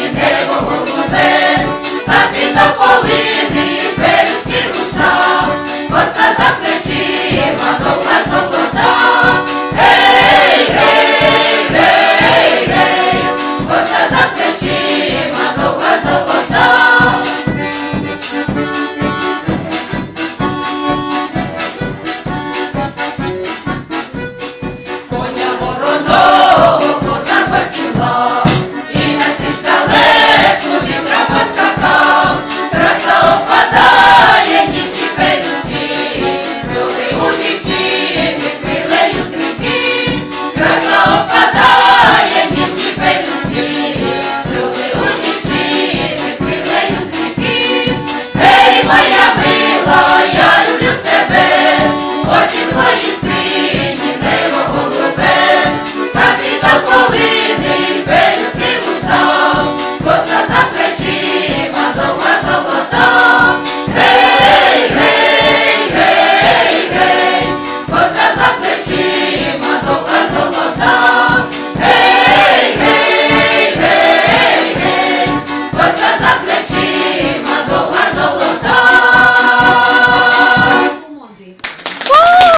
чи небо головне, стати полини, березки коса за плечима, довга золота, гей, гей, гей, золота. Коня. Beijos, primos, tão